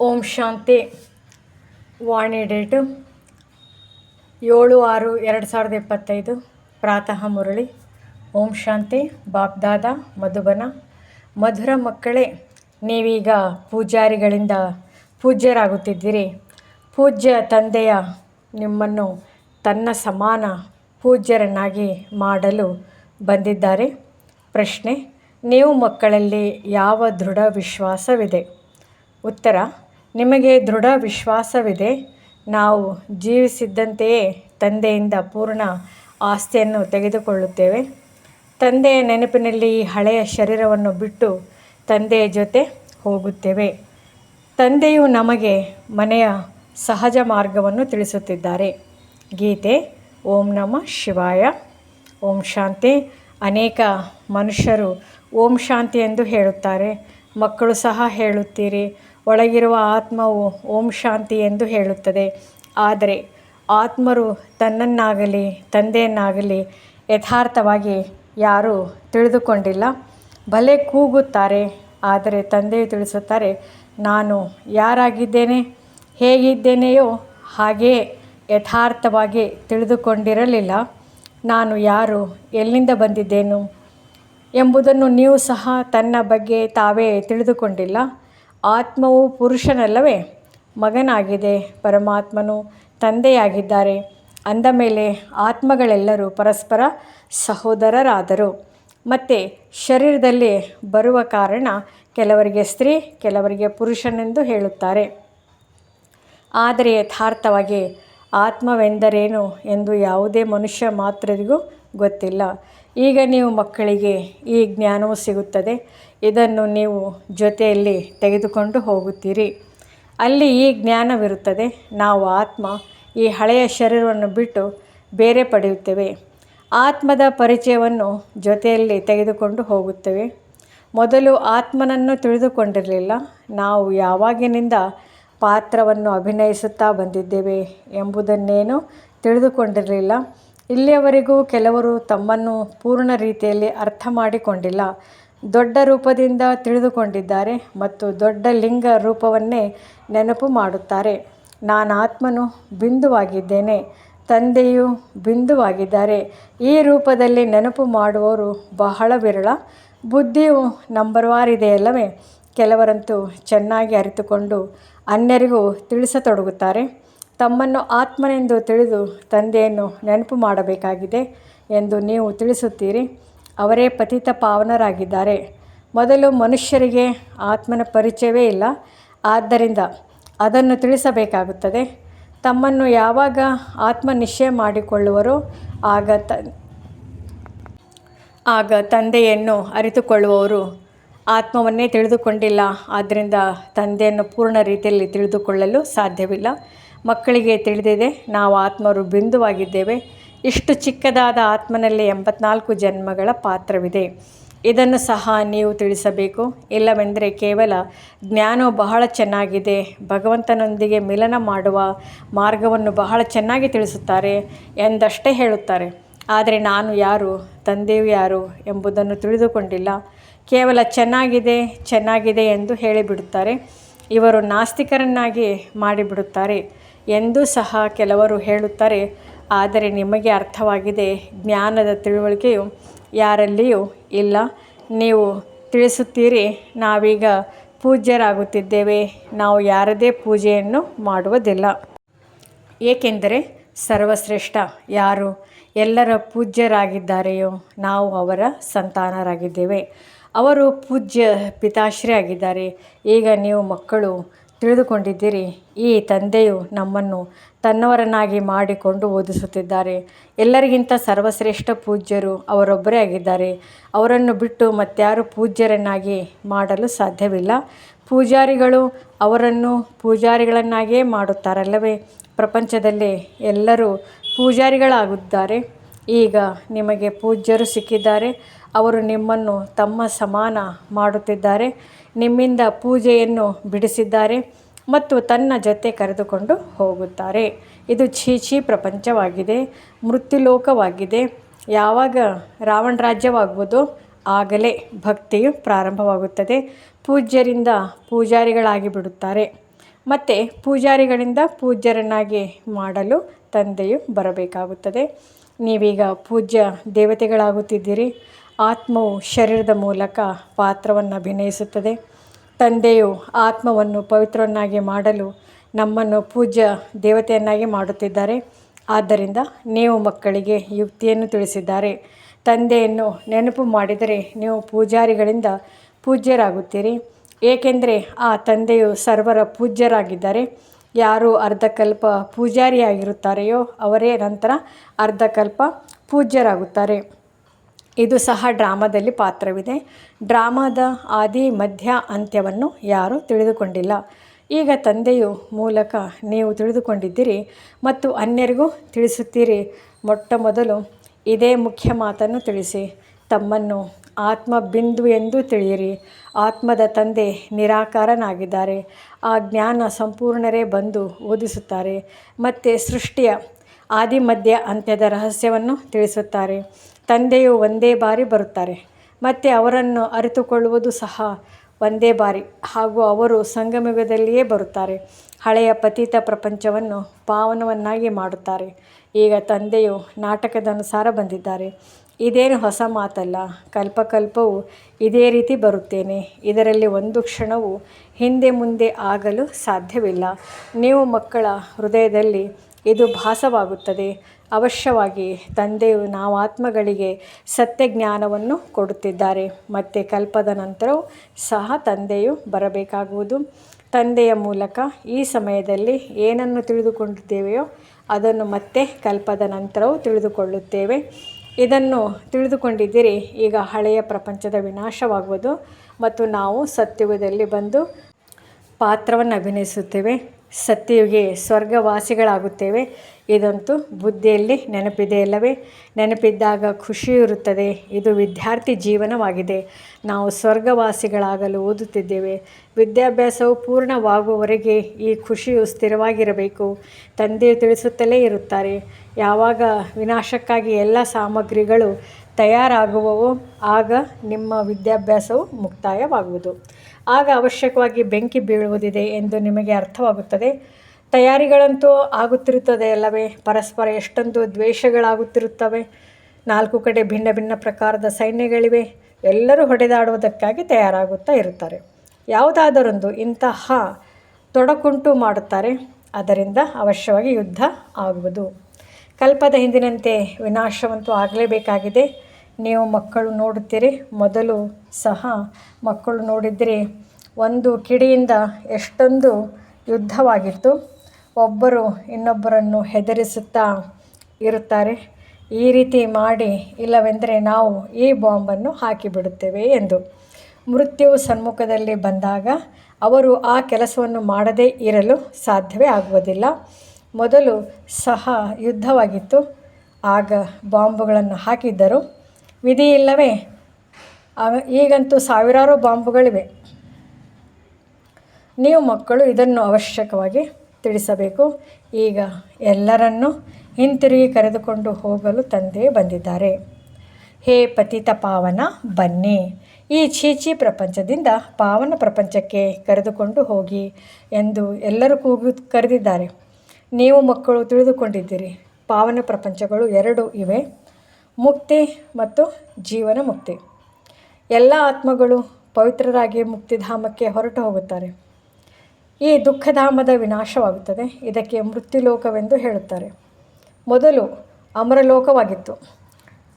ಓಂ ಶಾಂತಿ. ವಾಣಿ date ಏಳು ಆರು ಎರಡು ಸಾವಿರದ ಇಪ್ಪತ್ತೈದು. ಪ್ರಾತಃ ಮುರಳಿ. ಓಂ ಶಾಂತಿ. ಬಾಪ್ದಾದ ಮಧುಬನ. ಮಧುರ ಮಕ್ಕಳೇ, ನೀವೀಗ ಪೂಜಾರಿಗಳಿಂದ ಪೂಜ್ಯರಾಗುತ್ತಿದ್ದೀರಿ. ಪೂಜ್ಯ ತಂದೆಯ ನಿಮ್ಮನ್ನು ತನ್ನ ಸಮಾನ ಪೂಜ್ಯರನ್ನಾಗಿ ಮಾಡಲು ಬಂದಿದ್ದಾರೆ. ಪ್ರಶ್ನೆ, ನೀವು ಮಕ್ಕಳಲ್ಲಿ ಯಾವ ದೃಢ ವಿಶ್ವಾಸವಿದೆ? ಉತ್ತರ ನಿಮಗೆ ದೃಢ ವಿಶ್ವಾಸವಿದೆ. ನಾವು ಜೀವಿಸಿದ್ದಂತೆಯೇ ತಂದೆಯಿಂದ ಪೂರ್ಣ ಆಸ್ತಿಯನ್ನು ತೆಗೆದುಕೊಳ್ಳುತ್ತೇವೆ. ತಂದೆಯ ನೆನಪಿನಲ್ಲಿ ಹಳೆಯ ಶರೀರವನ್ನು ಬಿಟ್ಟು ತಂದೆಯ ಜೊತೆ ಹೋಗುತ್ತೇವೆ. ತಂದೆಯು ನಮಗೆ ಮನೆಯ ಸಹಜ ಮಾರ್ಗವನ್ನು ತಿಳಿಸುತ್ತಿದ್ದಾರೆ. ಗೀತೆ, ಓಂ ನಮಃ ಶಿವಾಯ. ಓಂ ಶಾಂತಿ. ಅನೇಕ ಮನುಷ್ಯರು ಓಂ ಶಾಂತಿ ಎಂದು ಹೇಳುತ್ತಾರೆ. ಮಕ್ಕಳು ಸಹ ಹೇಳುತ್ತೀರಿ ಒಳಗಿರುವ ಆತ್ಮವು ಓಂ ಶಾಂತಿ ಎಂದು ಹೇಳುತ್ತದೆ. ಆದರೆ ಆತ್ಮರು ತನ್ನನ್ನಾಗಲಿ ತಂದೆಯನ್ನಾಗಲಿ ಯಥಾರ್ಥವಾಗಿ ಯಾರೂ ತಿಳಿದುಕೊಂಡಿಲ್ಲ. ಭಲೆ ಕೂಗುತ್ತಾರೆ, ಆದರೆ ತಂದೆಯು ತಿಳಿಸುತ್ತಾರೆ, ನಾನು ಯಾರಾಗಿದ್ದೇನೆ, ಹೇಗಿದ್ದೇನೆಯೋ ಹಾಗೆಯೇ ಯಥಾರ್ಥವಾಗಿ ತಿಳಿದುಕೊಂಡಿರಲಿಲ್ಲ. ನಾನು ಯಾರು, ಎಲ್ಲಿಂದ ಬಂದಿದ್ದೇನು ಎಂಬುದನ್ನು ನೀವು ಸಹ ತನ್ನ ಬಗ್ಗೆ ತಾವೇ ತಿಳಿದುಕೊಂಡಿಲ್ಲ. ಆತ್ಮವು ಪುರುಷನಲ್ಲವೇ? ಮಗನಾಗಿದೆ, ಪರಮಾತ್ಮನು ತಂದೆಯಾಗಿದ್ದಾರೆ. ಅಂದ ಮೇಲೆ ಆತ್ಮಗಳೆಲ್ಲರೂ ಪರಸ್ಪರ ಸಹೋದರರಾದರು. ಮತ್ತು ಶರೀರದಲ್ಲಿ ಬರುವ ಕಾರಣ ಕೆಲವರಿಗೆ ಸ್ತ್ರೀ, ಕೆಲವರಿಗೆ ಪುರುಷನೆಂದು ಹೇಳುತ್ತಾರೆ. ಆದರೆ ಯಥಾರ್ಥವಾಗಿ ಆತ್ಮವೆಂದರೇನು ಎಂದು ಯಾವುದೇ ಮನುಷ್ಯ ಮಾತ್ರರಿಗೂ ಗೊತ್ತಿಲ್ಲ. ಈಗ ನೀವು ಮಕ್ಕಳಿಗೆ ಈ ಜ್ಞಾನವು ಸಿಗುತ್ತದೆ. ಇದನ್ನು ನೀವು ಜೊತೆಯಲ್ಲಿ ತೆಗೆದುಕೊಂಡು ಹೋಗುತ್ತೀರಿ. ಅಲ್ಲಿ ಈ ಜ್ಞಾನವಿರುತ್ತದೆ. ನಾವು ಆತ್ಮ, ಈ ಹಳೆಯ ಶರೀರವನ್ನು ಬಿಟ್ಟು ಬೇರೆ ಪಡೆಯುತ್ತೇವೆ. ಆತ್ಮದ ಪರಿಚಯವನ್ನು ಜೊತೆಯಲ್ಲಿ ತೆಗೆದುಕೊಂಡು ಹೋಗುತ್ತೇವೆ. ಮೊದಲು ಆತ್ಮನನ್ನು ತಿಳಿದುಕೊಂಡಿರಲಿಲ್ಲ. ನಾವು ಯಾವಾಗಿನಿಂದ ಪಾತ್ರವನ್ನು ಅಭಿನಯಿಸುತ್ತಾ ಬಂದಿದ್ದೇವೆ ಎಂಬುದನ್ನೇನು ತಿಳಿದುಕೊಂಡಿರಲಿಲ್ಲ. ಇಲ್ಲಿಯವರೆಗೂ ಕೆಲವರು ತಮ್ಮನ್ನು ಪೂರ್ಣ ರೀತಿಯಲ್ಲಿ ಅರ್ಥ ಮಾಡಿಕೊಂಡಿಲ್ಲ. ದೊಡ್ಡ ರೂಪದಿಂದ ತಿಳಿದುಕೊಂಡಿದ್ದಾರೆ ಮತ್ತು ದೊಡ್ಡ ಲಿಂಗ ರೂಪವನ್ನೇ ನೆನಪು ಮಾಡುತ್ತಾರೆ. ನಾನು ಆತ್ಮನು ಬಿಂದುವಾಗಿದ್ದೇನೆ, ತಂದೆಯು ಬಿಂದುವಾಗಿದ್ದಾರೆ. ಈ ರೂಪದಲ್ಲಿ ನೆನಪು ಮಾಡುವವರು ಬಹಳ ವಿರಳ. ಬುದ್ಧಿಯು ನಂಬರ್ವಾರ್ ಇದೆಯಲ್ಲವೇ ಕೆಲವರಂತೂ ಚೆನ್ನಾಗಿ ಅರಿತುಕೊಂಡು ಅನ್ಯರಿಗೂ ತಿಳಿಸತೊಡಗುತ್ತಾರೆ. ತಮ್ಮನ್ನು ಆತ್ಮನೆಂದು ತಿಳಿದು ತಂದೆಯನ್ನು ನೆನಪು ಮಾಡಬೇಕಾಗಿದೆ ಎಂದು ನೀವು ತಿಳಿಸುತ್ತೀರಿ. ಅವರೇ ಪತಿತ ಪಾವನರಾಗಿದ್ದಾರೆ. ಮೊದಲು ಮನುಷ್ಯರಿಗೆ ಆತ್ಮನ ಪರಿಚಯವೇ ಇಲ್ಲ. ಆದ್ದರಿಂದ ಅದನ್ನು ತಿಳಿಸಬೇಕಾಗುತ್ತದೆ. ತಮ್ಮನ್ನು ಯಾವಾಗ ಆತ್ಮ ನಿಶ್ಚಯ ಮಾಡಿಕೊಳ್ಳುವರೋ ಆಗ ತ, ಆಗ ತಂದೆಯನ್ನು ಅರಿತುಕೊಳ್ಳುವವರು ಆತ್ಮವನ್ನೇ ತಿಳಿದುಕೊಂಡಿಲ್ಲ. ಆದ್ದರಿಂದ ತಂದೆಯನ್ನು ಪೂರ್ಣ ರೀತಿಯಲ್ಲಿ ತಿಳಿದುಕೊಳ್ಳಲು ಸಾಧ್ಯವಿಲ್ಲ. ಮಕ್ಕಳಿಗೆ ತಿಳಿದಿದೆ, ನಾವು ಆತ್ಮರು ಬಿಂದುವಾಗಿದ್ದೇವೆ. ಇಷ್ಟು ಚಿಕ್ಕದಾದ ಆತ್ಮನಲ್ಲಿ ಎಂಬತ್ನಾಲ್ಕು ಜನ್ಮಗಳ ಪಾತ್ರವಿದೆ. ಇದನ್ನು ಸಹ ನೀವು ತಿಳಿಸಬೇಕು. ಇಲ್ಲವೆಂದರೆ ಕೇವಲ ಜ್ಞಾನವು ಬಹಳ ಚೆನ್ನಾಗಿದೆ. ಭಗವಂತನೊಂದಿಗೆ ಮಿಲನ ಮಾಡುವ ಮಾರ್ಗವನ್ನು ಬಹಳ ಚೆನ್ನಾಗಿ ತಿಳಿಸುತ್ತಾರೆ ಎಂದಷ್ಟೇ ಹೇಳುತ್ತಾರೆ. ಆದರೆ ನಾನು ಯಾರು, ತಂದೆಯು ಯಾರು ಎಂಬುದನ್ನು ತಿಳಿದುಕೊಂಡಿಲ್ಲ. ಕೇವಲ ಚೆನ್ನಾಗಿದೆ ಚೆನ್ನಾಗಿದೆ ಎಂದು ಹೇಳಿಬಿಡುತ್ತಾರೆ. ಇವರು ನಾಸ್ತಿಕರನ್ನಾಗಿ ಮಾಡಿಬಿಡುತ್ತಾರೆ. ಎಂದೂ ಸಹ ಕೆಲವರು ಹೇಳುತ್ತಾರೆ, ಆದರೆ ನಿಮಗೆ ಅರ್ಥವಾಗಿದೆ, ಜ್ಞಾನದ ತಿಳುವಳಿಕೆಯು ಯಾರಲ್ಲಿಯೂ ಇಲ್ಲ. ನೀವು ತಿಳಿಸುತ್ತೀರಿ, ನಾವೀಗ ಪೂಜ್ಯರಾಗುತ್ತಿದ್ದೇವೆ, ನಾವು ಯಾರದೇ ಪೂಜೆಯನ್ನು ಮಾಡುವುದಿಲ್ಲ. ಏಕೆಂದರೆ ಸರ್ವಶ್ರೇಷ್ಠ ಯಾರು ಎಲ್ಲರ ಪೂಜ್ಯರಾಗಿದ್ದಾರೆಯೋ, ನಾವು ಅವರ ಸಂತಾನರಾಗಿದ್ದೇವೆ. ಅವರು ಪೂಜ್ಯ ಪಿತಾಶ್ರೀ ಆಗಿದ್ದಾರೆ ಈಗ ನೀವು ಮಕ್ಕಳು ತಿಳಿದುಕೊಂಡಿದ್ದೀರಿ. ಈ ತಂದೆಯು ನಮ್ಮನ್ನು ತನ್ನವರನ್ನಾಗಿ ಮಾಡಿಕೊಂಡು ಓದಿಸುತ್ತಿದ್ದಾರೆ. ಎಲ್ಲರಿಗಿಂತ ಸರ್ವಶ್ರೇಷ್ಠ ಪೂಜ್ಯರು ಅವರೊಬ್ಬರೇ ಆಗಿದ್ದಾರೆ. ಅವರನ್ನು ಬಿಟ್ಟು ಮತ್ತಾರು ಪೂಜ್ಯರನ್ನಾಗಿ ಮಾಡಲು ಸಾಧ್ಯವಿಲ್ಲ. ಪೂಜಾರಿಗಳು ಅವರನ್ನು ಪೂಜಾರಿಗಳನ್ನಾಗಿಯೇ ಮಾಡುತ್ತಾರಲ್ಲವೇ? ಪ್ರಪಂಚದಲ್ಲಿ ಎಲ್ಲರೂ ಪೂಜಾರಿಗಳಾಗುತ್ತಾರೆ. ಈಗ ನಿಮಗೆ ಪೂಜ್ಯರು ಸಿಕ್ಕಿದ್ದಾರೆ. ಅವರು ನಿಮ್ಮನ್ನು ತಮ್ಮ ಸಮಾನ ಮಾಡುತ್ತಿದ್ದಾರೆ. ನಿಮ್ಮಿಂದ ಪೂಜೆಯನ್ನು ಬಿಡಿಸಿದ್ದಾರೆ ಮತ್ತು ತನ್ನ ಜೊತೆ ಕರೆದುಕೊಂಡು ಹೋಗುತ್ತಾರೆ. ಇದು ಛೀ ಪ್ರಪಂಚವಾಗಿದೆ, ಮೃತ್ಯುಲೋಕವಾಗಿದೆ. ಯಾವಾಗ ರಾವಣ ರಾಜ್ಯವಾಗುವುದೋ ಆಗಲೇ ಭಕ್ತಿಯು ಪ್ರಾರಂಭವಾಗುತ್ತದೆ. ಪೂಜ್ಯರಿಂದ ಪೂಜಾರಿಗಳಾಗಿ ಬಿಡುತ್ತಾರೆ. ಮತ್ತು ಪೂಜಾರಿಗಳಿಂದ ಪೂಜ್ಯರನ್ನಾಗಿ ಮಾಡಲು ತಂದೆಯು ಬರಬೇಕಾಗುತ್ತದೆ. ನೀವೀಗ ಪೂಜ್ಯ ದೇವತೆಗಳಾಗುತ್ತಿದ್ದೀರಿ. ಆತ್ಮವು ಶರೀರದ ಮೂಲಕ ಪಾತ್ರವನ್ನು ಅಭಿನಯಿಸುತ್ತದೆ. ತಂದೆಯು ಆತ್ಮವನ್ನು ಪವಿತ್ರವನ್ನಾಗಿ ಮಾಡಲು ನಮ್ಮನ್ನು ಪೂಜ್ಯ ದೇವತೆಯನ್ನಾಗಿ ಮಾಡುತ್ತಿದ್ದಾರೆ. ಆದ್ದರಿಂದ ನೀವು ಮಕ್ಕಳಿಗೆ ಯುಕ್ತಿಯನ್ನು ತಿಳಿಸಿದ್ದಾರೆ. ತಂದೆಯನ್ನು ನೆನಪು ಮಾಡಿದರೆ ನೀವು ಪೂಜಾರಿಗಳಿಂದ ಪೂಜ್ಯರಾಗುತ್ತೀರಿ. ಏಕೆಂದರೆ ಆ ತಂದೆಯು ಸರ್ವರ ಪೂಜ್ಯರಾಗಿದ್ದಾರೆ. ಯಾರು ಅರ್ಧಕಲ್ಪ ಪೂಜಾರಿಯಾಗಿರುತ್ತಾರೆಯೋ ಅವರೇ ನಂತರ ಅರ್ಧಕಲ್ಪ ಪೂಜ್ಯರಾಗುತ್ತಾರೆ. ಇದು ಸಹ ಡ್ರಾಮಾದಲ್ಲಿ ಪಾತ್ರವಿದೆ. ಡ್ರಾಮಾದ ಆದಿ, ಮಧ್ಯ ಅಂತ್ಯವನ್ನು ಯಾರೂ ತಿಳಿದುಕೊಂಡಿಲ್ಲ. ಈಗ ತಂದೆಯು ಮೂಲಕ ನೀವು ತಿಳಿದುಕೊಂಡಿದ್ದೀರಿ ಮತ್ತು ಅನ್ಯರಿಗೂ ತಿಳಿಸುತ್ತೀರಿ. ಮೊಟ್ಟ ಮೊದಲು ಇದೇ ಮುಖ್ಯ ಮಾತನ್ನು ತಿಳಿಸಿ. ತಮ್ಮನ್ನು ಆತ್ಮ ಬಿಂದು ಎಂದು ತಿಳಿಯಿರಿ. ಆತ್ಮದ ತಂದೆ ನಿರಾಕಾರನಾಗಿದ್ದಾರೆ. ಆ ಜ್ಞಾನ ಸಂಪೂರ್ಣರೇ ಬಂದು ಓದಿಸುತ್ತಾರೆ. ಮತ್ತು ಸೃಷ್ಟಿಯ ಆದಿ, ಮಧ್ಯ ಅಂತ್ಯದ ರಹಸ್ಯವನ್ನು ತಿಳಿಸುತ್ತಾರೆ. ತಂದೆಯು ಒಂದೇ ಬಾರಿ ಬರುತ್ತಾರೆ, ಮತ್ತು ಅವರನ್ನು ಅರಿತುಕೊಳ್ಳುವುದು ಸಹ ಒಂದೇ ಬಾರಿ. ಹಾಗೂ ಅವರು ಸಂಗಮಯುಗದಲ್ಲಿಯೇ ಬರುತ್ತಾರೆ, ಹಳೆಯ ಪತೀತ ಪ್ರಪಂಚವನ್ನು ಪಾವನವನ್ನಾಗಿ ಮಾಡುತ್ತಾರೆ. ಈಗ ತಂದೆಯು ನಾಟಕದ ಅನುಸಾರ ಬಂದಿದ್ದಾರೆ. ಇದೇನು ಹೊಸ ಮಾತಲ್ಲ, ಕಲ್ಪಕಲ್ಪವು ಇದೇ ರೀತಿ ಬರುತ್ತೇನೆ. ಇದರಲ್ಲಿ ಒಂದು ಕ್ಷಣವು ಹಿಂದೆ ಮುಂದೆ ಆಗಲು ಸಾಧ್ಯವಿಲ್ಲ. ನೀವು ಮಕ್ಕಳ ಹೃದಯದಲ್ಲಿ ಇದು ಭಾಸವಾಗುತ್ತದೆ. ಅವಶ್ಯವಾಗಿ ತಂದೆಯು ನಾವು ಆತ್ಮಗಳಿಗೆ ಸತ್ಯ ಜ್ಞಾನವನ್ನು ಕೊಡುತ್ತಿದ್ದಾರೆ. ಮತ್ತು ಕಲ್ಪದ ನಂತರವೂ ಸಹ ತಂದೆಯು ಬರಬೇಕಾಗುವುದು. ತಂದೆಯ ಮೂಲಕ ಈ ಸಮಯದಲ್ಲಿ ಏನನ್ನು ತಿಳಿದುಕೊಂಡಿದ್ದೇವೆಯೋ ಅದನ್ನು ಮತ್ತೆ ಕಲ್ಪದ ನಂತರವೂ ತಿಳಿದುಕೊಳ್ಳುತ್ತೇವೆ. ಇದನ್ನು ತಿಳಿದುಕೊಂಡಿದ್ದೀರಿ. ಈಗ ಹಳೆಯ ಪ್ರಪಂಚದ ವಿನಾಶವಾಗುವುದು ಮತ್ತು ನಾವು ಸತ್ಯುಗದಲ್ಲಿ ಬಂದು ಪಾತ್ರವನ್ನು ಅಭಿನಯಿಸುತ್ತೇವೆ ಸತ್ಯುಗೆ ಸ್ವರ್ಗವಾಸಿಗಳಾಗುತ್ತೇವೆ. ಇದಂತೂ ಬುದ್ಧಿಯಲ್ಲಿ ನೆನಪಿದೆ ಅಲ್ಲವೇ? ನೆನಪಿದ್ದಾಗ ಖುಷಿ ಇರುತ್ತದೆ. ಇದು ವಿದ್ಯಾರ್ಥಿ ಜೀವನವಾಗಿದೆ. ನಾವು ಸ್ವರ್ಗವಾಸಿಗಳಾಗಲು ಓದುತ್ತಿದ್ದೇವೆ. ವಿದ್ಯಾಭ್ಯಾಸವು ಪೂರ್ಣವಾಗುವವರೆಗೆ ಈ ಖುಷಿಯು ಸ್ಥಿರವಾಗಿರಬೇಕು. ತಂದೆಯು ತಿಳಿಸುತ್ತಲೇ ಇರುತ್ತಾರೆ. ಯಾವಾಗ ವಿನಾಶಕ್ಕಾಗಿ ಎಲ್ಲ ಸಾಮಗ್ರಿಗಳು ತಯಾರಾಗುವವೋ, ಆಗ ನಿಮ್ಮ ವಿದ್ಯಾಭ್ಯಾಸವು ಮುಕ್ತಾಯವಾಗುವುದು. ಆಗ ಅವಶ್ಯಕವಾಗಿ ಬೆಂಕಿ ಬೀಳುವುದಿದೆ ಎಂದು ನಿಮಗೆ ಅರ್ಥವಾಗುತ್ತದೆ. ತಯಾರಿಗಳಂತೂ ಆಗುತ್ತಿರುತ್ತದೆ ಅಲ್ಲವೇ? ಪರಸ್ಪರ ಎಷ್ಟೊಂದು ದ್ವೇಷಗಳಾಗುತ್ತಿರುತ್ತವೆ. ನಾಲ್ಕು ಕಡೆ ಭಿನ್ನ ಭಿನ್ನ ಪ್ರಕಾರದ ಸೈನ್ಯಗಳಿವೆ. ಎಲ್ಲರೂ ಹೊಡೆದಾಡುವುದಕ್ಕಾಗಿ ತಯಾರಾಗುತ್ತಾ ಇರುತ್ತಾರೆ. ಯಾವುದಾದರೊಂದು ಇಂತಹ ತೊಡಕುಂಟು ಮಾಡುತ್ತಾರೆ. ಅದರಿಂದ ಅವಶ್ಯವಾಗಿ ಯುದ್ಧ ಆಗುವುದು. ಕಲ್ಪದ ಹಿಂದಿನಂತೆ ವಿನಾಶವಂತೂ ಆಗಲೇಬೇಕಾಗಿದೆ. ನೀವು ಮಕ್ಕಳು ನೋಡುತ್ತೀರಿ. ಮೊದಲು ಸಹ ಮಕ್ಕಳು ನೋಡಿದರೆ. ಒಂದು ಕಿಡಿಯಿಂದ ಎಷ್ಟೊಂದು ಯುದ್ಧವಾಗಿತ್ತು. ಒಬ್ಬರು ಇನ್ನೊಬ್ಬರನ್ನು ಹೆದರಿಸುತ್ತಾ ಇರುತ್ತಾರೆ. ಈ ರೀತಿ ಮಾಡಿ ಇಲ್ಲವೆಂದರೆ ನಾವು ಈ ಬಾಂಬನ್ನು ಹಾಕಿಬಿಡುತ್ತೇವೆ ಎಂದು. ಮೃತ್ಯು ಸನ್ಮುಖದಲ್ಲಿ ಬಂದಾಗ ಅವರು ಆ ಕೆಲಸವನ್ನು ಮಾಡದೇ ಇರಲು ಸಾಧ್ಯವೇ ಆಗುವುದಿಲ್ಲ. ಮೊದಲು ಸಹ ಯುದ್ಧವಾಗಿತ್ತು. ಆಗ ಬಾಂಬುಗಳನ್ನು ಹಾಕಿದ್ದರು. ವಿಧಿ ಇಲ್ಲವೇ ಈಗಂತೂ ಸಾವಿರಾರು ಬಾಂಬುಗಳಿವೆ. ನೀವು ಮಕ್ಕಳು ಇದನ್ನು ಅವಶ್ಯಕವಾಗಿ ತಿಳಿಸಬೇಕು. ಈಗ ಎಲ್ಲರನ್ನೂ ಹಿಂತಿರುಗಿ ಕರೆದುಕೊಂಡು ಹೋಗಲು ತಂದೆ ಬಂದಿದ್ದಾರೆ. ಹೇ ಪತಿತ ಪಾವನ, ಬನ್ನಿ. ಈ ಚೀಚಿ ಪ್ರಪಂಚದಿಂದ ಪಾವನ ಪ್ರಪಂಚಕ್ಕೆ ಕರೆದುಕೊಂಡು ಹೋಗಿ ಎಂದು ಎಲ್ಲರೂ ಕೂಗು ಕರೆದಿದ್ದಾರೆ. ನೀವು ಮಕ್ಕಳು ತಿಳಿದುಕೊಂಡಿದ್ದೀರಿ. ಪಾವನ ಪ್ರಪಂಚಗಳು ಎರಡು ಇವೆ. ಮುಕ್ತಿ ಮತ್ತು ಜೀವನ ಮುಕ್ತಿ. ಎಲ್ಲ ಆತ್ಮಗಳು ಪವಿತ್ರರಾಗಿ ಮುಕ್ತಿಧಾಮಕ್ಕೆ ಹೊರಟು ಹೋಗುತ್ತಾರೆ. ಈ ದುಃಖಧಾಮದ ವಿನಾಶವಾಗುತ್ತದೆ. ಇದಕ್ಕೆ ಮೃತ್ಯುಲೋಕವೆಂದು ಹೇಳುತ್ತಾರೆ. ಮೊದಲು ಅಮರಲೋಕವಾಗಿತ್ತು.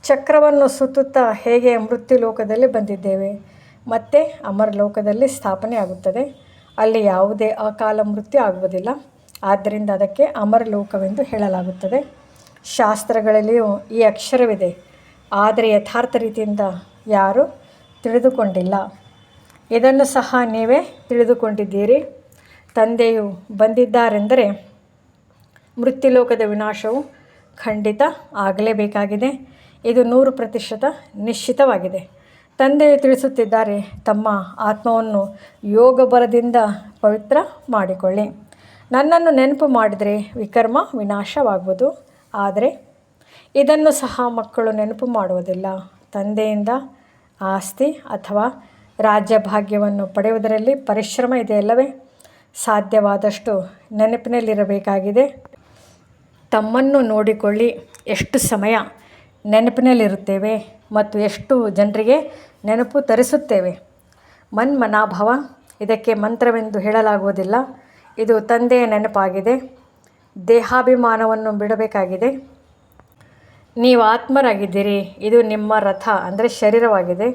ಚಕ್ರವನ್ನು ಸುತ್ತುತ್ತಾ ಹೇಗೆ ಮೃತ್ಯುಲೋಕದಲ್ಲಿ ಬಂದಿದ್ದೇವೆ? ಮತ್ತೆ ಅಮರಲೋಕದಲ್ಲಿ ಸ್ಥಾಪನೆ ಆಗುತ್ತದೆ. ಅಲ್ಲಿ ಯಾವುದೇ ಅಕಾಲ ಮೃತ್ಯು ಆಗುವುದಿಲ್ಲ. ಆದ್ದರಿಂದ ಅದಕ್ಕೆ ಅಮರಲೋಕವೆಂದು ಹೇಳಲಾಗುತ್ತದೆ. ಶಾಸ್ತ್ರಗಳಲ್ಲಿಯೂ ಈ ಅಕ್ಷರವಿದೆ. ಆದರೆ ಯಥಾರ್ಥ ರೀತಿಯಿಂದ ಯಾರೂ ತಿಳಿದುಕೊಂಡಿಲ್ಲ. ಇದನ್ನು ಸಹ ನೀವೇ ತಿಳಿದುಕೊಂಡಿದ್ದೀರಿ. ತಂದೆಯು ಬಂದಿದ್ದಾರೆಂದರೆ ಮೃತ್ಯುಲೋಕದ ವಿನಾಶವು ಖಂಡಿತ ಆಗಲೇಬೇಕಾಗಿದೆ. ಇದು ನೂರು ಪ್ರತಿಶತ ನಿಶ್ಚಿತವಾಗಿದೆ. ತಂದೆಯು ತಿಳಿಸುತ್ತಿದ್ದಾರೆ, ತಮ್ಮ ಆತ್ಮವನ್ನು ಯೋಗ ಬಲದಿಂದ ಪವಿತ್ರ ಮಾಡಿಕೊಳ್ಳಿ. ನನ್ನನ್ನು ನೆನಪು ಮಾಡಿದರೆ ವಿಕರ್ಮ ವಿನಾಶವಾಗುವುದು. ಆದರೆ ಇದನ್ನು ಸಹ ಮಕ್ಕಳು ನೆನಪು ಮಾಡುವುದಿಲ್ಲ. ತಂದೆಯಿಂದ ಆಸ್ತಿ ಅಥವಾ ರಾಜ್ಯ ಭಾಗ್ಯವನ್ನು ಪಡೆಯುವುದರಲ್ಲಿ ಪರಿಶ್ರಮ ಇದೆಯಲ್ಲವೇ ಸಾಧ್ಯವಾದಷ್ಟು ನೆನಪಿನಲ್ಲಿರಬೇಕಾಗಿದೆ. ತಮ್ಮನ್ನು ನೋಡಿಕೊಳ್ಳಿ ಎಷ್ಟು ಸಮಯ ನೆನಪಿನಲ್ಲಿರುತ್ತೇವೆ ಮತ್ತು ಎಷ್ಟು ಜನರಿಗೆ ನೆನಪು ತರಿಸುತ್ತೇವೆ. ಮನ್ಮನಾಭವ ಇದಕ್ಕೆ ಮಂತ್ರವೆಂದು ಹೇಳಲಾಗುವುದಿಲ್ಲ. ಇದು ತಂದೆಯ ನೆನಪಾಗಿದೆ. ದೇಹಾಭಿಮಾನವನ್ನು ಬಿಡಬೇಕಾಗಿದೆ. ನೀವು ಆತ್ಮರಾಗಿದ್ದೀರಿ, ಇದು ನಿಮ್ಮ ರಥ ಅಂದರೆ ಶರೀರವಾಗಿದೆ.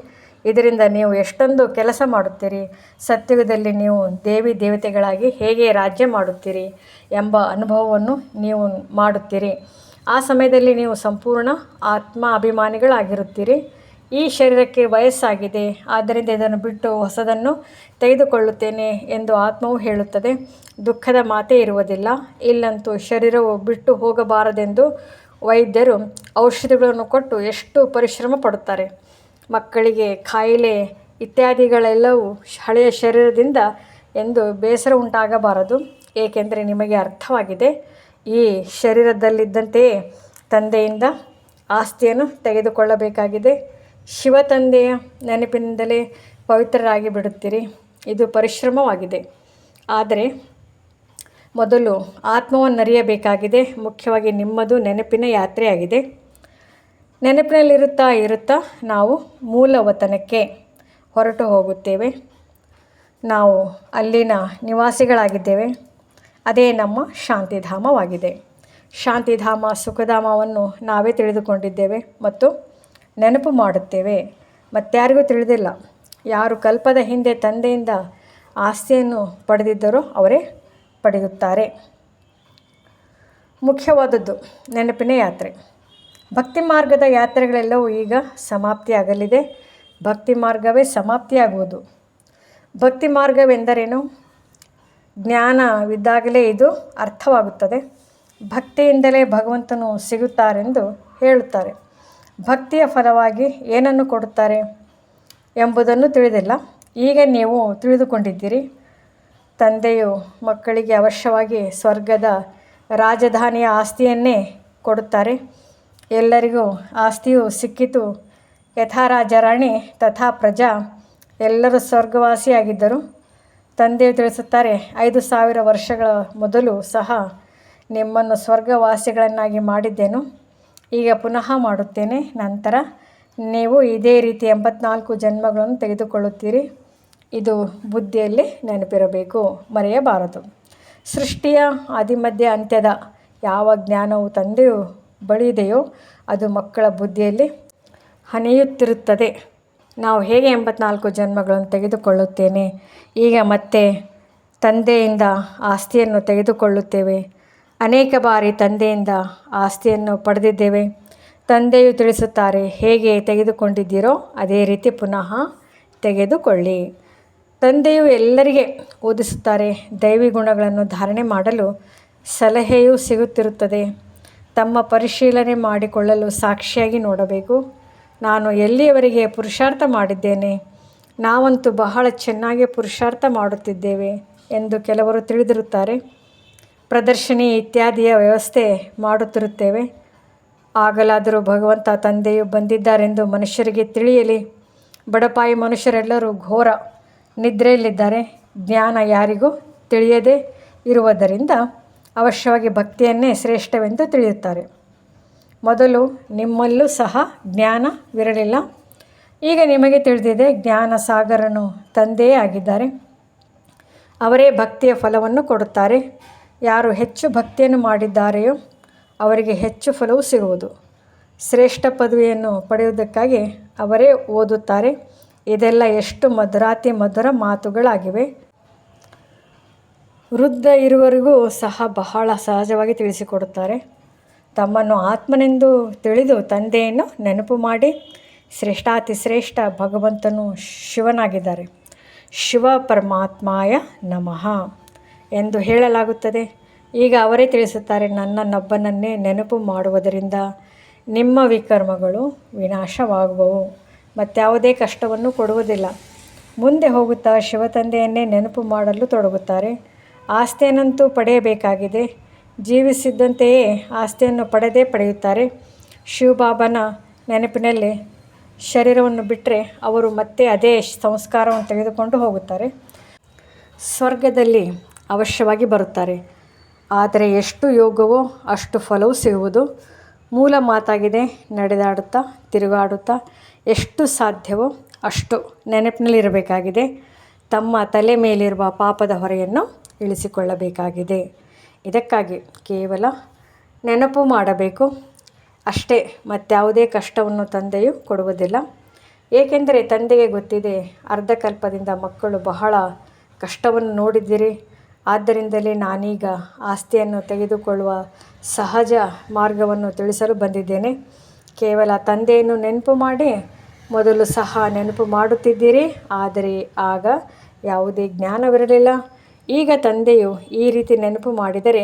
ಇದರಿಂದ ನೀವು ಎಷ್ಟೊಂದು ಕೆಲಸ ಮಾಡುತ್ತೀರಿ ಸತ್ಯುಗದಲ್ಲಿ ನೀವು ದೇವಿ ದೇವತೆಗಳಾಗಿ ಹೇಗೆ ರಾಜ್ಯ ಮಾಡುತ್ತೀರಿ ಎಂಬ ಅನುಭವವನ್ನು ನೀವು ಮಾಡುತ್ತೀರಿ. ಆ ಸಮಯದಲ್ಲಿ ನೀವು ಸಂಪೂರ್ಣ ಆತ್ಮ ಅಭಿಮಾನಿಗಳಾಗಿರುತ್ತೀರಿ ಈ ಶರೀರಕ್ಕೆ ವಯಸ್ಸಾಗಿದೆ, ಆದ್ದರಿಂದ ಇದನ್ನು ಬಿಟ್ಟು ಹೊಸದನ್ನು ತೆಗೆದುಕೊಳ್ಳುತ್ತೇನೆ ಎಂದು ಆತ್ಮವು ಹೇಳುತ್ತದೆ. ದುಃಖದ ಮಾತೇ ಇರುವುದಿಲ್ಲ. ಇಲ್ಲಂತೂ ಶರೀರವು ಬಿಟ್ಟು ಹೋಗಬಾರದೆಂದು ವೈದ್ಯರು ಔಷಧಿಗಳನ್ನು ಕೊಟ್ಟು ಎಷ್ಟು ಪರಿಶ್ರಮ ಪಡುತ್ತಾರೆ. ಮಕ್ಕಳಿಗೆ ಕಾಯಿಲೆ ಇತ್ಯಾದಿಗಳೆಲ್ಲವೂ ಹಳೆಯ ಶರೀರದಿಂದ ಎಂದು ಬೇಸರ ಉಂಟಾಗಬಾರದು. ಏಕೆಂದರೆ ನಿಮಗೆ ಅರ್ಥವಾಗಿದೆ, ಈ ಶರೀರದಲ್ಲಿದ್ದಂತೆಯೇ ತಂದೆಯಿಂದ ಆಸ್ತಿಯನ್ನು ತೆಗೆದುಕೊಳ್ಳಬೇಕಾಗಿದೆ. ಶಿವ ತಂದೆಯ ನೆನಪಿನಿಂದಲೇ ಪವಿತ್ರರಾಗಿ ಬಿಡುತ್ತೀರಿ. ಇದು ಪರಿಶ್ರಮವಾಗಿದೆ. ಆದರೆ ಮೊದಲು ಆತ್ಮವನ್ನು ಅರಿಯಬೇಕಾಗಿದೆ ಮುಖ್ಯವಾಗಿ ನಿಮ್ಮದು ನೆನಪಿನ ಯಾತ್ರೆಯಾಗಿದೆ. ನೆನಪಿನಲ್ಲಿರುತ್ತಾ ಇರುತ್ತಾ ನಾವು ಮೂಲ ವತನಕ್ಕೆ ಹೊರಟು ಹೋಗುತ್ತೇವೆ. ನಾವು ಅಲ್ಲಿನ ನಿವಾಸಿಗಳಾಗಿದ್ದೇವೆ. ಅದೇ ನಮ್ಮ ಶಾಂತಿಧಾಮವಾಗಿದೆ. ಶಾಂತಿಧಾಮ, ಸುಖಧಾಮವನ್ನು ನಾವೇ ತಿಳಿದುಕೊಂಡಿದ್ದೇವೆ ಮತ್ತು ನೆನಪು ಮಾಡುತ್ತೇವೆ. ಮತ್ತಾರಿಗೂ ತಿಳಿದಿಲ್ಲ. ಯಾರು ಕಲ್ಪದ ಹಿಂದೆ ತಂದೆಯಿಂದ ಆಸ್ತಿಯನ್ನು ಪಡೆದಿದ್ದರೋ ಅವರೇ ಪಡೆಯುತ್ತಾರೆ. ಮುಖ್ಯವಾದದ್ದು ನೆನಪಿನ ಯಾತ್ರೆ. ಭಕ್ತಿ ಮಾರ್ಗದ ಯಾತ್ರೆಗಳೆಲ್ಲವೂ ಈಗ ಸಮಾಪ್ತಿಯಾಗಲಿದೆ. ಭಕ್ತಿ ಮಾರ್ಗವೇ ಸಮಾಪ್ತಿಯಾಗುವುದು. ಭಕ್ತಿ ಮಾರ್ಗವೆಂದರೇನು? ಜ್ಞಾನವಿದ್ದಾಗಲೇ ಇದು ಅರ್ಥವಾಗುತ್ತದೆ. ಭಕ್ತಿಯಿಂದಲೇ ಭಗವಂತನು ಸಿಗುತ್ತಾರೆಂದು ಹೇಳುತ್ತಾರೆ. ಭಕ್ತಿಯ ಫಲವಾಗಿ ಏನನ್ನು ಕೊಡುತ್ತಾರೆ ಎಂಬುದನ್ನು ತಿಳಿದಿಲ್ಲ. ಈಗ ನೀವು ತಿಳಿದುಕೊಂಡಿದ್ದೀರಿ. ತಂದೆಯು ಮಕ್ಕಳಿಗೆ ಅವಶ್ಯವಾಗಿ ಸ್ವರ್ಗದ ರಾಜಧಾನಿಯ ಆಸ್ತಿಯನ್ನೇ ಕೊಡುತ್ತಾರೆ. ಎಲ್ಲರಿಗೂ ಆಸ್ತಿಯು ಸಿಕ್ಕಿತು. ಯಥಾ ರಾಜರಾಣಿ ತಥಾ ಪ್ರಜಾ, ಎಲ್ಲರೂ ಸ್ವರ್ಗವಾಸಿಯಾಗಿದ್ದರು. ತಂದೆಯು ತಿಳಿಸುತ್ತಾರೆ, ಐದು ಸಾವಿರ ವರ್ಷಗಳ ಮೊದಲು ಸಹ ನಿಮ್ಮನ್ನು ಸ್ವರ್ಗವಾಸಿಗಳನ್ನಾಗಿ ಮಾಡಿದ್ದೇನು. ಈಗ ಪುನಃ ಮಾಡುತ್ತೇನೆ. ನಂತರ ನೀವು ಇದೇ ರೀತಿ ಎಂಬತ್ನಾಲ್ಕು ಜನ್ಮಗಳನ್ನು ತೆಗೆದುಕೊಳ್ಳುತ್ತೀರಿ. ಇದು ಬುದ್ಧಿಯಲ್ಲಿ ನೆನಪಿರಬೇಕು. ಮರೆಯಬಾರದು. ಸೃಷ್ಟಿಯ ಆದಿಮಧ್ಯ ಅಂತ್ಯದ ಯಾವ ಜ್ಞಾನವು ತಂದೆಯು ಬಳಿದೆಯೋ ಅದು ಮಕ್ಕಳ ಬುದ್ಧಿಯಲ್ಲಿ ಹನಿಯುತ್ತಿರುತ್ತದೆ. ನಾವು ಹೇಗೆ ಎಂಬತ್ನಾಲ್ಕು ಜನ್ಮಗಳನ್ನು ತೆಗೆದುಕೊಳ್ಳುತ್ತೇನೆ? ಈಗ ಮತ್ತೆ ತಂದೆಯಿಂದ ಆಸ್ತಿಯನ್ನು ತೆಗೆದುಕೊಳ್ಳುತ್ತೇವೆ. ಅನೇಕ ಬಾರಿ ತಂದೆಯಿಂದ ಆಸ್ತಿಯನ್ನು ಪಡೆದಿದ್ದೇವೆ. ತಂದೆಯು ತಿಳಿಸುತ್ತಾರೆ, ಹೇಗೆ ತೆಗೆದುಕೊಂಡಿದ್ದೀರೋ ಅದೇ ರೀತಿ ಪುನಃ ತೆಗೆದುಕೊಳ್ಳಿ. ತಂದೆಯು ಎಲ್ಲರಿಗೆ ಓದಿಸುತ್ತಾರೆ, ದೈವಿ ಗುಣಗಳನ್ನು ಧಾರಣೆ ಮಾಡಲು ಸಲಹೆಯೂ ಸಿಗುತ್ತಿರುತ್ತದೆ. ತಮ್ಮ ಪರಿಶೀಲನೆ ಮಾಡಿಕೊಳ್ಳಲು ಸಾಕ್ಷಿಯಾಗಿ ನೋಡಬೇಕು. ನಾನು ಎಲ್ಲಿಯವರೆಗೆ ಪುರುಷಾರ್ಥ ಮಾಡಿದ್ದೇನೆ? ನಾವಂತೂ ಬಹಳ ಚೆನ್ನಾಗಿ ಪುರುಷಾರ್ಥ ಮಾಡುತ್ತಿದ್ದೇವೆ ಎಂದು ಕೆಲವರು ತಿಳಿದಿರುತ್ತಾರೆ. ಪ್ರದರ್ಶನಿ ಇತ್ಯಾದಿಯ ವ್ಯವಸ್ಥೆ ಮಾಡುತ್ತಿರುತ್ತೇವೆ. ಆಗಲಾದರೂ ಭಗವಂತ ತಂದೆಯು ಬಂದಿದ್ದಾರೆಂದು ಮನುಷ್ಯರಿಗೆ ತಿಳಿಯಲಿ. ಬಡಪಾಯಿ ಮನುಷ್ಯರೆಲ್ಲರೂ ಘೋರ ನಿದ್ರೆಯಲ್ಲಿದ್ದಾರೆ. ಜ್ಞಾನ ಯಾರಿಗೂ ತಿಳಿಯದೇ ಇರುವುದರಿಂದ ಅವಶ್ಯವಾಗಿ ಭಕ್ತಿಯನ್ನೇ ಶ್ರೇಷ್ಠವೆಂದು ತಿಳಿಯುತ್ತಾರೆ. ಮೊದಲು ನಿಮ್ಮಲ್ಲೂ ಸಹ ಜ್ಞಾನವಿರಲಿಲ್ಲ ಈಗ ನಿಮಗೆ ತಿಳಿದಿದೆ ಜ್ಞಾನ ಸಾಗರನು ತಂದೆಯೇ ಆಗಿದ್ದಾರೆ. ಅವರೇ ಭಕ್ತಿಯ ಫಲವನ್ನು ಕೊಡುತ್ತಾರೆ. ಯಾರು ಹೆಚ್ಚು ಭಕ್ತಿಯನ್ನು ಮಾಡಿದ್ದಾರೆಯೋ ಅವರಿಗೆ ಹೆಚ್ಚು ಫಲವು ಸಿಗುವುದು. ಶ್ರೇಷ್ಠ ಪದವಿಯನ್ನು ಪಡೆಯುವುದಕ್ಕಾಗಿ ಅವರೇ ಓದುತ್ತಾರೆ. ಇದೆಲ್ಲ ಎಷ್ಟು ಮಧುರಾತಿ ಮಧುರ ಮಾತುಗಳಾಗಿವೆ. ವೃದ್ಧ ಇರುವರಿಗೂ ಸಹ ಬಹಳ ಸಹಜವಾಗಿ ತಿಳಿಸಿಕೊಡುತ್ತಾರೆ. ತಮ್ಮನ್ನು ಆತ್ಮನೆಂದು ತಿಳಿದು ತಂದೆಯನ್ನು ನೆನಪು ಮಾಡಿ ಶ್ರೇಷ್ಠಾತಿ ಶ್ರೇಷ್ಠ ಭಗವಂತನು ಶಿವನಾಗಿದ್ದಾರೆ. ಶಿವ ಪರಮಾತ್ಮಾಯ ನಮಃ. ಎಂದು ಹೇಳಲಾಗುತ್ತದೆ. ಈಗ ಅವರೇ ತಿಳಿಸುತ್ತಾರೆ, ನನ್ನನ್ನೊಬ್ಬನನ್ನೇ ನೆನಪು ಮಾಡುವುದರಿಂದ ನಿಮ್ಮ ವಿಕರ್ಮಗಳು ವಿನಾಶವಾಗುವವು. ಮತ್ತಾವುದೇ ಕಷ್ಟವನ್ನು ಕೊಡುವುದಿಲ್ಲ. ಮುಂದೆ ಹೋಗುತ್ತಾ ಶಿವತಂದೆಯನ್ನೇ ನೆನಪು ಮಾಡಲು ತೊಡಗುತ್ತಾರೆ. ಆಸ್ತಿಯನ್ನಂತೂ ಪಡೆಯಬೇಕಾಗಿದೆ. ಜೀವಿಸಿದ್ದಂತೆಯೇ ಆಸ್ತಿಯನ್ನು ಪಡೆದೇ ಪಡೆಯುತ್ತಾರೆ. ಶಿವಬಾಬನ ನೆನಪಿನಲ್ಲಿ ಶರೀರವನ್ನು ಬಿಟ್ಟರೆ ಅವರು ಮತ್ತೆ ಅದೇ ಸಂಸ್ಕಾರವನ್ನು ತೆಗೆದುಕೊಂಡು ಹೋಗುತ್ತಾರೆ. ಸ್ವರ್ಗದಲ್ಲಿ ಅವಶ್ಯವಾಗಿ ಬರುತ್ತಾರೆ. ಆದರೆ ಎಷ್ಟು ಯೋಗವೋ ಅಷ್ಟು ಫಲವು ಸಿಗುವುದು. ಮೂಲ ಮಾತಾಗಿದೆ, ನಡೆದಾಡುತ್ತಾ, ತಿರುಗಾಡುತ್ತಾ, ಎಷ್ಟು ಸಾಧ್ಯವೋ ಅಷ್ಟು ನೆನಪಿನಲ್ಲಿರಬೇಕಾಗಿದೆ. ತಮ್ಮ ತಲೆ ಮೇಲಿರುವ ಪಾಪದ ಹೊರೆಯನ್ನು ಇಳಿಸಿಕೊಳ್ಳಬೇಕಾಗಿದೆ. ಇದಕ್ಕಾಗಿ ಕೇವಲ ನೆನಪು ಮಾಡಬೇಕು. ಅಷ್ಟೇ ಮತ್ತಾವುದೇ ಕಷ್ಟವನ್ನು ತಂದೆಯು ಕೊಡುವುದಿಲ್ಲ. ಏಕೆಂದರೆ ತಂದೆಗೆ ಗೊತ್ತಿದೆ, ಅರ್ಧಕಲ್ಪದಿಂದ ಮಕ್ಕಳು ಬಹಳ ಕಷ್ಟವನ್ನು ನೋಡಿದ್ದೀರಿ. ಆದ್ದರಿಂದಲೇ ನಾನೀಗ ಆಸ್ತಿಯನ್ನು ತೆಗೆದುಕೊಳ್ಳುವ ಸಹಜ ಮಾರ್ಗವನ್ನು ತಿಳಿಸಲು ಬಂದಿದ್ದೇನೆ. ಕೇವಲ ತಂದೆಯನ್ನು ನೆನಪು ಮಾಡಿ, ಮೊದಲು ಸಹ ನೆನಪು ಮಾಡುತ್ತಿದ್ದೀರಿ. ಆದರೆ ಆಗ ಯಾವುದೇ ಜ್ಞಾನವಿರಲಿಲ್ಲ. ಈಗ ತಂದೆಯು ಈ ರೀತಿ ನೆನಪು ಮಾಡಿದರೆ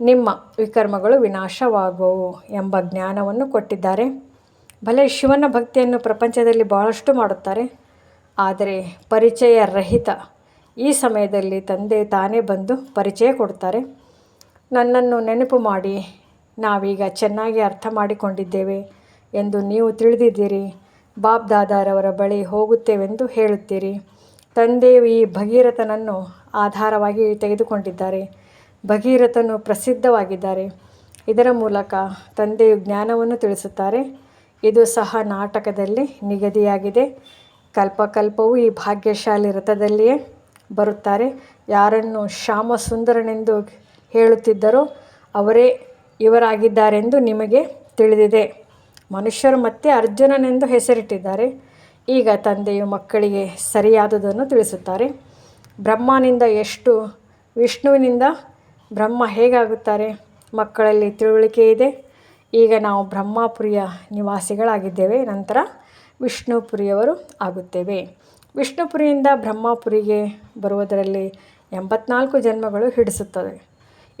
ನಿಮ್ಮ ವಿಕರ್ಮಗಳು ವಿನಾಶವಾಗುವು ಎಂಬ ಜ್ಞಾನವನ್ನು ಕೊಟ್ಟಿದ್ದಾರೆ. ಭಲೆ ಶಿವನ ಭಕ್ತಿಯನ್ನು ಪ್ರಪಂಚದಲ್ಲಿ ಬಹಳಷ್ಟು ಮಾಡುತ್ತಾರೆ. ಆದರೆ ಪರಿಚಯ ರಹಿತ ಈ ಸಮಯದಲ್ಲಿ ತಂದೆ ತಾನೇ ಬಂದು ಪರಿಚಯ ಕೊಡ್ತಾರೆ. ನನ್ನನ್ನು ನೆನಪು ಮಾಡಿ, ನಾವೀಗ ಚೆನ್ನಾಗಿ ಅರ್ಥ ಮಾಡಿಕೊಂಡಿದ್ದೇವೆ ಎಂದು ನೀವು ತಿಳಿದಿದ್ದೀರಿ. ಬಾಬ್ ದಾದಾರವರ ಬಳಿ ಹೋಗುತ್ತೇವೆಂದು ಹೇಳುತ್ತೀರಿ. ತಂದೆಯು ಈ ಭಗೀರಥನನ್ನು ಆಧಾರವಾಗಿ ತೆಗೆದುಕೊಂಡಿದ್ದಾರೆ. ಭಗೀರಥನು ಪ್ರಸಿದ್ಧವಾಗಿದ್ದಾರೆ. ಇದರ ಮೂಲಕ ತಂದೆಯು ಜ್ಞಾನವನ್ನು ತಿಳಿಸುತ್ತಾರೆ. ಇದು ಸಹ ನಾಟಕದಲ್ಲಿ ನಿಗದಿಯಾಗಿದೆ. ಕಲ್ಪಕಲ್ಪವೂ ಈ ಭಾಗ್ಯಶಾಲಿ ರಥದಲ್ಲಿಯೇ ಬರುತ್ತಾರೆ. ಯಾರನ್ನು ಶ್ಯಾಮ ಸುಂದರನೆಂದು ಹೇಳುತ್ತಿದ್ದರೋ ಅವರೇ ಇವರಾಗಿದ್ದಾರೆಂದು ನಿಮಗೆ ತಿಳಿದಿದೆ. ಮನುಷ್ಯರು ಮತ್ತೆ ಅರ್ಜುನನೆಂದು ಹೆಸರಿಟ್ಟಿದ್ದಾರೆ. ಈಗ ತಂದೆಯು ಮಕ್ಕಳಿಗೆ ಸರಿಯಾದುದನ್ನು ತಿಳಿಸುತ್ತಾರೆ. ಬ್ರಹ್ಮನಿಂದ ಎಷ್ಟು, ವಿಷ್ಣುವಿನಿಂದ ಬ್ರಹ್ಮ ಹೇಗಾಗುತ್ತಾರೆ? ಮಕ್ಕಳಲ್ಲಿ ತಿಳುವಳಿಕೆ ಇದೆ. ಈಗ ನಾವು ಬ್ರಹ್ಮಪುರಿಯ ನಿವಾಸಿಗಳಾಗಿದ್ದೇವೆ. ನಂತರ ವಿಷ್ಣುಪುರಿಯವರು ಆಗುತ್ತೇವೆ. ವಿಷ್ಣುಪುರಿಯಿಂದ ಬ್ರಹ್ಮಪುರಿಗೆ ಬರುವುದರಲ್ಲಿ ಎಂಬತ್ನಾಲ್ಕು ಜನ್ಮಗಳು ಹಿಡಿಸುತ್ತದೆ.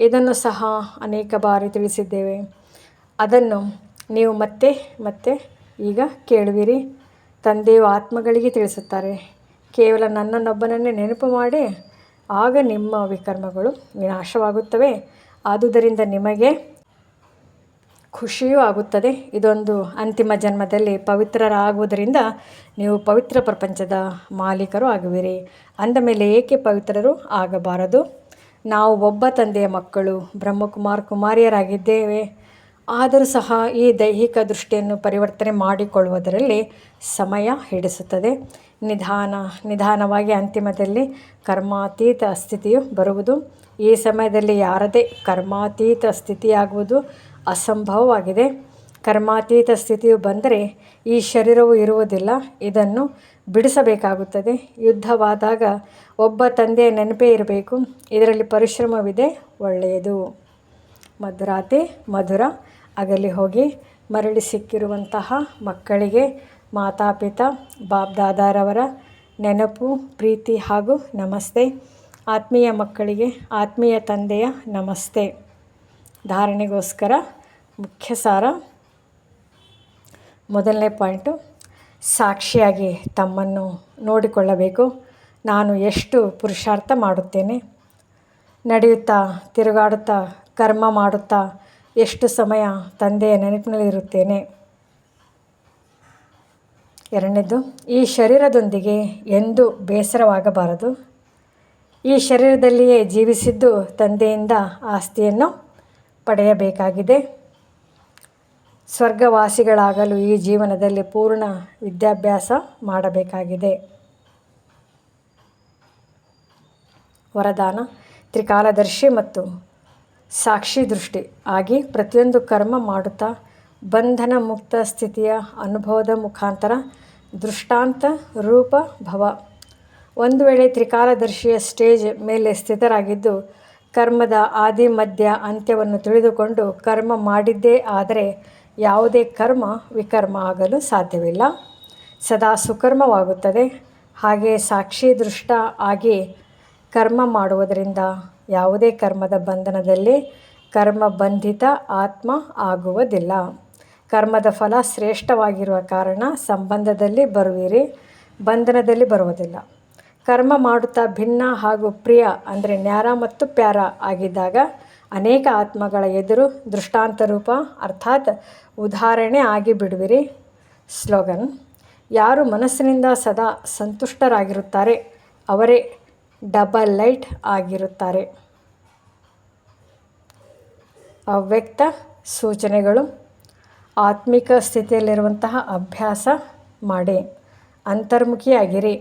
ಇದನ್ನು ಸಹ ಅನೇಕ ಬಾರಿ ತಿಳಿಸಿದ್ದೇವೆ. ಅದನ್ನು ನೀವು ಮತ್ತೆ ಮತ್ತೆ ಈಗ ಕೇಳುವಿರಿ. ತಂದೆಯು ಆತ್ಮಗಳಿಗೆ ತಿಳಿಸುತ್ತಾರೆ. ಕೇವಲ ನನ್ನನ್ನೊಬ್ಬನನ್ನೇ ನೆನಪು ಮಾಡಿ, ಆಗ ನಿಮ್ಮ ವಿಕರ್ಮಗಳು ವಿನಾಶವಾಗುತ್ತವೆ. ಆದುದರಿಂದ ನಿಮಗೆ ಖುಷಿಯೂ ಆಗುತ್ತದೆ. ಇದೊಂದು ಅಂತಿಮ ಜನ್ಮದಲ್ಲಿ ಪವಿತ್ರರಾಗುವುದರಿಂದ ನೀವು ಪವಿತ್ರ ಪ್ರಪಂಚದ ಮಾಲೀಕರು ಆಗುವಿರಿ. ಅಂದ ಮೇಲೆ ಏಕೆ ಪವಿತ್ರರು ಆಗಬಾರದು? ನಾವು ಒಬ್ಬ ತಂದೆಯ ಮಕ್ಕಳು, ಬ್ರಹ್ಮಕುಮಾರ್ ಕುಮಾರಿಯರಾಗಿದ್ದೇವೆ. ಆದರೂ ಸಹ ಈ ದೈಹಿಕ ದೃಷ್ಟಿಯನ್ನು ಪರಿವರ್ತನೆ ಮಾಡಿಕೊಳ್ಳುವುದರಲ್ಲಿ ಸಮಯ ಹಿಡಿಸುತ್ತದೆ. ನಿಧಾನ, ನಿಧಾನವಾಗಿ ಅಂತಿಮದಲ್ಲಿ ಕರ್ಮಾತೀತ ಸ್ಥಿತಿಯು ಬರುವುದು. ಈ ಸಮಯದಲ್ಲಿ ಯಾರದೇ ಕರ್ಮಾತೀತ ಸ್ಥಿತಿಯಾಗುವುದು ಅಸಂಭವವಾಗಿದೆ. ಕರ್ಮಾತೀತ ಸ್ಥಿತಿಯು ಬಂದರೆ ಈ ಶರೀರವು ಇರುವುದಿಲ್ಲ. ಇದನ್ನು ಬಿಡಿಸಬೇಕಾಗುತ್ತದೆ. ಯುದ್ಧವಾದಾಗ ಒಬ್ಬ ತಂದೆಯ ನೆನಪೇ ಇರಬೇಕು. ಇದರಲ್ಲಿ ಪರಿಶ್ರಮವಿದೆ. ಒಳ್ಳೆಯದು. ಮಧುರಾತಿ, ಮಧುರ. ಅಗಲಿ ಹೋಗಿ ಮರಳಿ ಸಿಕ್ಕಿರುವಂತಹ ಮಕ್ಕಳಿಗೆ ಮಾತಾಪಿತ ಬಾಬ್ ದಾದಾರವರ ನೆನಪು, ಪ್ರೀತಿ ಹಾಗೂ ನಮಸ್ತೆ. ಆತ್ಮೀಯ ಮಕ್ಕಳಿಗೆ ಆತ್ಮೀಯ ತಂದೆಯ ನಮಸ್ತೆ. ಧಾರಣೆಗೋಸ್ಕರ ಮುಖ್ಯ ಸಾರ ಮೊದಲನೇ ಪಾಯಿಂಟು, ಸಾಕ್ಷಿಯಾಗಿ ತಮ್ಮನ್ನು ನೋಡಿಕೊಳ್ಳಬೇಕು. ನಾನು ಎಷ್ಟು ಪುರುಷಾರ್ಥ ಮಾಡುತ್ತೇನೆ? ನಡೆಯುತ್ತಾ, ತಿರುಗಾಡುತ್ತಾ, ಕರ್ಮ ಮಾಡುತ್ತಾ, ಎಷ್ಟು ಸಮಯ ತಂದೆಯ ನೆನಪಿನಲ್ಲಿರುತ್ತೇನೆ? ಎರಡನೇದು, ಈ ಶರೀರದೊಂದಿಗೆ ಎಂದೂ ಬೇಸರವಾಗಬಾರದು. ಈ ಶರೀರದಲ್ಲಿಯೇ ಜೀವಿಸಿದ್ದು ತಂದೆಯಿಂದ ಆಸ್ತಿಯನ್ನು ಪಡೆಯಬೇಕಾಗಿದೆ. ಸ್ವರ್ಗವಾಸಿಗಳಾಗಲು ಈ ಜೀವನದಲ್ಲಿ ಪೂರ್ಣ ವಿದ್ಯಾಭ್ಯಾಸ ಮಾಡಬೇಕಾಗಿದೆ. ವರದಾನ, ತ್ರಿಕಾಲದರ್ಶಿ ಮತ್ತು ಸಾಕ್ಷಿ ದೃಷ್ಟಿ ಆಗಿ ಪ್ರತಿಯೊಂದು ಕರ್ಮ ಮಾಡುತ್ತಾ ಬಂಧನ ಮುಕ್ತ ಸ್ಥಿತಿಯ ಅನುಭವದ ಮುಖಾಂತರ ದೃಷ್ಟಾಂತ ರೂಪ ಭವ. ಒಂದು ವೇಳೆ ತ್ರಿಕಾಲದರ್ಶಿಯ ಸ್ಟೇಜ್ ಮೇಲೆ ಸ್ಥಿತರಾಗಿದ್ದು ಕರ್ಮದ ಆದಿ ಮಧ್ಯ ಅಂತ್ಯವನ್ನು ತಿಳಿದುಕೊಂಡು ಕರ್ಮ ಮಾಡಿದ್ದೇ ಆದರೆ ಯಾವುದೇ ಕರ್ಮ ವಿಕರ್ಮ ಆಗಲು ಸಾಧ್ಯವಿಲ್ಲ. ಸದಾ ಸುಕರ್ಮವಾಗುತ್ತದೆ. ಹಾಗೆ ಸಾಕ್ಷಿ ದೃಷ್ಟ ಆಗಿ ಕರ್ಮ ಮಾಡುವುದರಿಂದ ಯಾವುದೇ ಕರ್ಮದ ಬಂಧನದಲ್ಲಿ ಕರ್ಮ ಬಂಧಿತ ಆತ್ಮ ಆಗುವುದಿಲ್ಲ. ಕರ್ಮದ ಫಲ ಶ್ರೇಷ್ಠವಾಗಿರುವ ಕಾರಣ ಸಂಬಂಧದಲ್ಲಿ ಬರುವಿರಿ, ಬಂಧನದಲ್ಲಿ ಬರುವುದಿಲ್ಲ. ಕರ್ಮ ಮಾಡುತ್ತಾ ಭಿನ್ನ ಹಾಗೂ ಪ್ರಿಯ ಅಂದರೆ ನ್ಯಾರ ಮತ್ತು ಪ್ಯಾರ ಆಗಿದ್ದಾಗ ಅನೇಕ ಆತ್ಮಗಳ ಎದುರು ದೃಷ್ಟಾಂತ ರೂಪ ಅರ್ಥಾತ್ ಉದಾಹರಣೆ ಆಗಿ ಬಿಡುವಿರಿ. ಸ್ಲೋಗನ್, ಯಾರು ಮನಸ್ಸಿನಿಂದ ಸದಾ ಸಂತುಷ್ಟರಾಗಿರುತ್ತಾರೆ, ಅವರೇ ಡಬಲ್ ಲೈಟ್ ಆಗಿರುತ್ತಾರೆ. ಅವ್ಯಕ್ತ ಸೂಚನೆಗಳು, ಆತ್ಮಿಕ ಸ್ಥಿತಿಯಲ್ಲಿರುವಂತಹ ಅಭ್ಯಾಸ ಮಾಡಿ, ಅಂತರ್ಮುಖಿಯಾಗಿರಿ.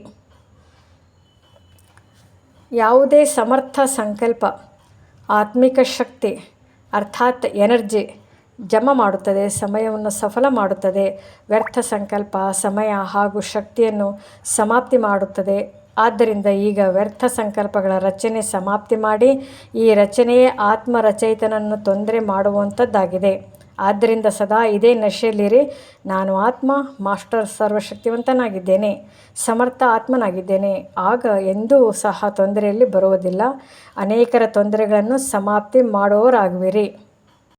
ಯಾವುದೇ ಸಮರ್ಥ ಸಂಕಲ್ಪ ಆತ್ಮಿಕ ಶಕ್ತಿ, ಅರ್ಥಾತ್ ಎನರ್ಜಿ, ಜಮ ಮಾಡುತ್ತದೆ, ಸಮಯವನ್ನು ಸಫಲ ಮಾಡುತ್ತದೆ, ವ್ಯರ್ಥ ಸಂಕಲ್ಪ, ಸಮಯ ಹಾಗೂ ಶಕ್ತಿಯನ್ನು ಸಮಾಪ್ತಿ ಮಾಡುತ್ತದೆ. ಆದ್ದರಿಂದ ಈಗ ವ್ಯರ್ಥ ಸಂಕಲ್ಪಗಳ ರಚನೆ ಸಮಾಪ್ತಿ ಮಾಡಿ, ಈ ರಚನೆಯೇ ಆತ್ಮರಚಯಿತನನ್ನು ತೊಂದರೆ ಮಾಡುವಂಥದ್ದಾಗಿದೆ. ಆದ್ದರಿಂದ ಸದಾ ಇದೇ ನಶೆಯಲ್ಲಿರಿ. ನಾನು ಆತ್ಮ, ಮಾಸ್ಟರ್ ಸರ್ವಶಕ್ತಿವಂತನಾಗಿದ್ದೇನೆ, ಸಮರ್ಥ ಆತ್ಮನಾಗಿದ್ದೇನೆ. ಆಗ ಎಂದೂ ಸಹ ತೊಂದರೆಯಲ್ಲಿ ಬರುವುದಿಲ್ಲ. ಅನೇಕರ ತೊಂದರೆಗಳನ್ನು ಸಮಾಪ್ತಿ ಮಾಡುವವರಾಗುವಿರಿ.